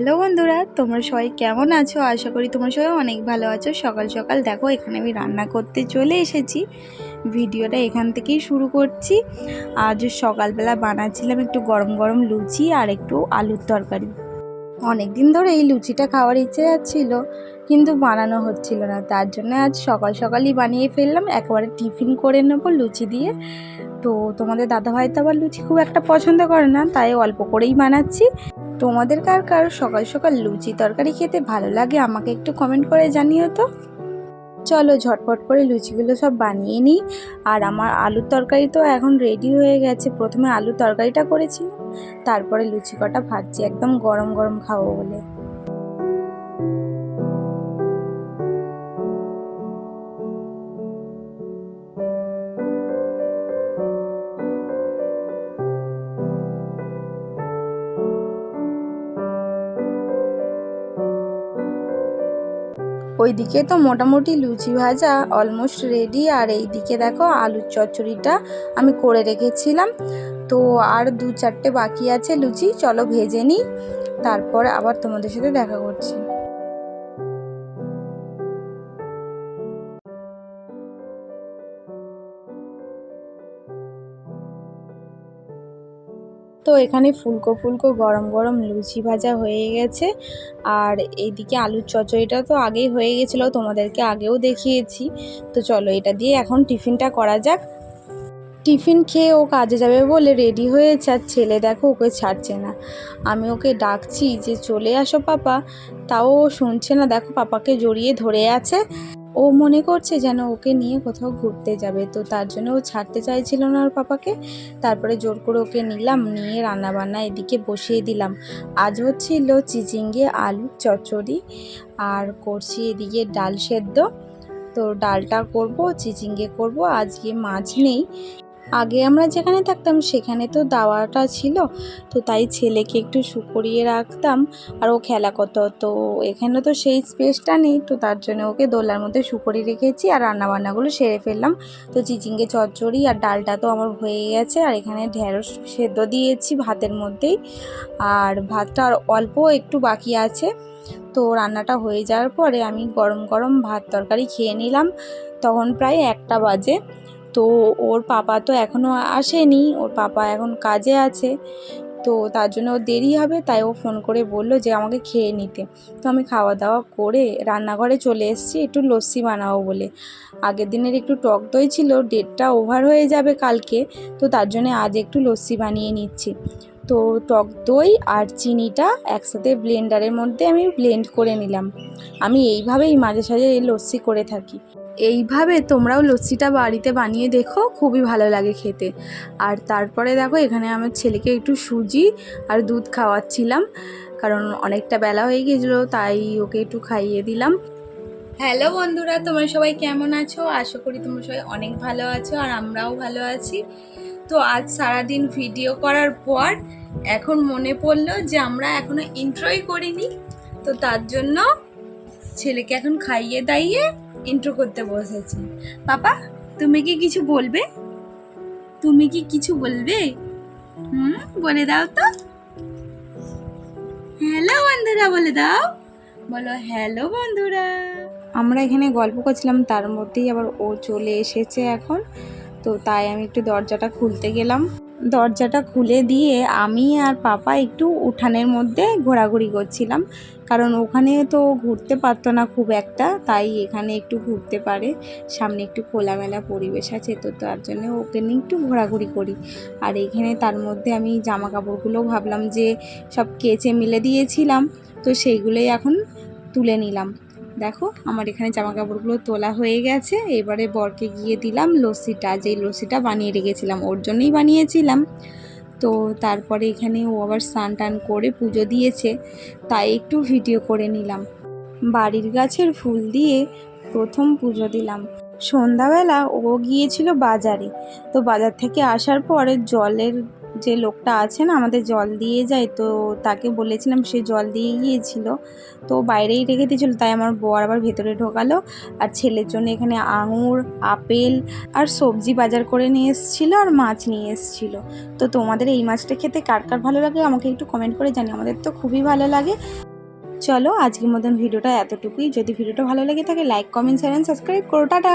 Hello বন্ধুরা, তোমরা সবাই কেমন আছো? আশা করি তোমরা সবাই অনেক ভালো আছো। সকাল সকাল দেখো, এখানে আমি রান্না করতে চলে এসেছি। ভিডিওটা এখান থেকেই শুরু করছি। আজ সকালবেলা বানাচ্ছিলাম একটু গরম গরম লুচি আর একটু আলুর তরকারি। অনেক দিন ধরে এই লুচিটা খাওয়ার ইচ্ছে যাচ্ছিল, কিন্তু বানানো হচ্ছিল না। তার জন্য আজ সকাল সকালই বানিয়ে ফেললাম। একবারে টিফিন করে নেব লুচি দিয়ে। তো তোমাদের দাদাভাই তো আবার লুচি খুব একটা পছন্দ করে না, তাই অল্প করেই বানাচ্ছি। তোমাদের কার কার সকাল সকাল লুচি তরকারি খেতে ভালো লাগে আমাকে একটু কমেন্ট করে জানিও তো। চলো ঝটপট করে লুচিগুলো সব বানিয়ে নিই। আর আমার আলুর তরকারি তো এখন রেডি হয়ে গেছে। প্রথমে আলুর তরকারিটা করেছি। তারপরে লুচি কটা ভাজছি, একদম গরম গরম খাব বলে। ওইদিকে তো মোটামুটি লুচি ভাজা অলমোস্ট রেডি আর এই দিকে দেখো আলুর চচ্চড়িটা আমি করে রেখেছিলাম। তো আর দু চারটে বাকি আছে লুচি, চলো ভেজে নিই। তারপর আবার তোমাদের সাথে দেখা করছি। তো এখানে ফুলকো ফুলকো, গরম গরম লুচি ভাজা হয়ে গেছে। আর এইদিকে আলুর চচ্চড়িটা তো আগেই হয়ে গেছিল, তোমাদেরকে আগেও দেখিয়েছি। তো চলো এটা দিয়ে এখন টিফিনটা করা যাক। টিফিন খেয়ে ও কাজে যাবে বলে রেডি হয়েছে, আর ছেলে দেখো ওকে ছাড়ছে না। আমি ওকে ডাকছি যে, চলে আসো পাপা। তাও শুনছে না, দেখো পাপাকে জড়িয়ে ধরে আছে। ও মনে করছে যেন ওকে নিয়ে কোথাও ঘুরতে যাবে, তো তার জন্য ও ছাড়তে চাইছিল না ওর পাপাকে। তারপরে জোর করে ওকে নিলাম, নিয়ে রান্নাবান্না এদিকে বসিয়ে দিলাম। আজ হচ্ছিল চিচিঙ্গে, আলু, চচ্চড়ি আর করছি এদিকে ডাল সেদ্ধ। তো ডালটা করব, চিচিঙ্গে করব, আজকে মাছ নেই। আগে আমরা যেখানে থাকতাম সেখানে তো দাওয়াটা ছিল, তো তাই ছেলেকে একটু শুকরিয়ে রাখতাম আর ও খেলা করতো। তো এখানে তো সেই স্পেসটা নেই, তো তার জন্য ওকে দোলার মধ্যে শুকরি রেখেছি আর রান্নাবান্নাগুলো সেরে ফেললাম। তো চিচিঙ্গে চচ্চড়ি আর ডালটা তো আমার হয়ে গেছে আর এখানে ঢেঁড়স সেদ্ধ দিয়েছি ভাতের মধ্যেই। আর ভাতটা আর অল্প একটু বাকি আছে। তো রান্নাটা হয়ে যাওয়ার পরে আমি গরম গরম ভাত তরকারি খেয়ে নিলাম। তখন প্রায় একটা বাজে। তো ওর পাপা তো এখনও আসেনি, ওর পাপা এখন কাজে আছে, তো তার জন্য ওর দেরি হবে, তাই ও ফোন করে বলল যে আমাকে খেয়ে নিতে। তো আমি খাওয়া দাওয়া করে রান্নাঘরে চলে এসেছি, একটু লস্যি বানাবো বলে। আগের দিনের একটু টক দই ছিল, ডেটটা ওভার হয়ে যাবে কালকে, তো তার জন্য আজ একটু লস্যি বানিয়ে নিচ্ছি। তো টক দই আর চিনিটা একসাথে ব্লেন্ডারের মধ্যে আমি ব্লেন্ড করে নিলাম। আমি এইভাবেই মাঝে সাঝে এই লস্যি করে থাকি। এইভাবে তোমরাও লস্যিটা বাড়িতে বানিয়ে দেখো, খুবই ভালো লাগে খেতে। আর তারপরে দেখো, এখানে আমার ছেলেকে একটু সুজি আর দুধ খাওয়াচ্ছিলাম, কারণ অনেকটা বেলা হয়ে গিয়েছিল তাই ওকে একটু খাইয়ে দিলাম। হ্যালো বন্ধুরা, তোমরা সবাই কেমন আছো? আশা করি তোমরা সবাই অনেক ভালো আছো আর আমরাও ভালো আছি। তো আজ সারাদিন ভিডিও করার পর এখন মনে পড়ল যে আমরা এখনও ইন্ট্রোই করিনি, তো তার জন্য ছেলেকে এখন খাইয়ে দাইয়ে ইন্ট্রো করতে বসেছি। পাপা, তুমি কি কিছু বলবে? তুমি কি কিছু বলবে? হুম, বলে দাও তো। হ্যালো বন্ধুরা, বলে দাও। বলো হ্যালো বন্ধুরা। আমরা এখানে গল্প করছিলাম, তার মধ্যেই আবার ও চলে এসেছে এখন। তো তাই আমি একটু দরজাটা খুলতে গেলাম। দরজাটা খুলে দিয়ে আমি আর পাপা একটু উঠানের মধ্যে ঘোরাঘুরি করছিলাম। কারণ ওখানে তো ঘুরতে পারতো না খুব একটা, তাই এখানে একটু ঘুরতে পারে। সামনে একটু খোলামেলা পরিবেশ আছে, তো তার জন্য ওকে নিয়ে একটু ঘোরাঘুরি করি। আর এখানে তার মধ্যে আমি জামা কাপড়গুলো ভাবলাম যে সব কেচে মিলে দিয়েছিলাম, তো সেইগুলোই এখন তুলে নিলাম। দেখো, আমার এখানে জামা কাপড়গুলো তোলা হয়ে গেছে। এবারে বরকে গিয়ে দিলাম লস্যিটা, যেই লস্যিটা বানিয়ে রেখেছিলাম, ওর জন্যই বানিয়েছিলাম। তো তারপরে এখানে ও আবার স্নান টান করে পুজো দিয়েছে, তাই একটু ভিডিও করে নিলাম। বাড়ির গাছের ফুল দিয়ে প্রথম পুজো দিলাম। সন্ধ্যাবেলা ও গিয়েছিল বাজারে। তো বাজার থেকে আসার পরে জলের যে লোকটা আছে না, আমাদের জল দিয়ে যায়, তো তাকে বলেছিলাম সে জল দিয়ে গিয়েছিল। তো বাইরেই রেখে দিয়েছিল, তাই আমার বর আবার ভেতরে ঢোকালো। আর ছেলের জন্য এখানে আঙুর, আপেল আর সবজি বাজার করে নিয়ে এসেছিল আর মাছ নিয়ে এসেছিল। তো তোমাদের এই মাছটা খেতে কার কার ভালো লাগে আমাকে একটু কমেন্ট করে জানি আমাদের তো খুবই ভালো লাগে। চলো আজকের মতন ভিডিওটা এতটুকুই। যদি ভিডিওটা ভালো লেগে থাকে লাইক কমেন্ট শেয়ার সাবস্ক্রাইব করো। টাটা!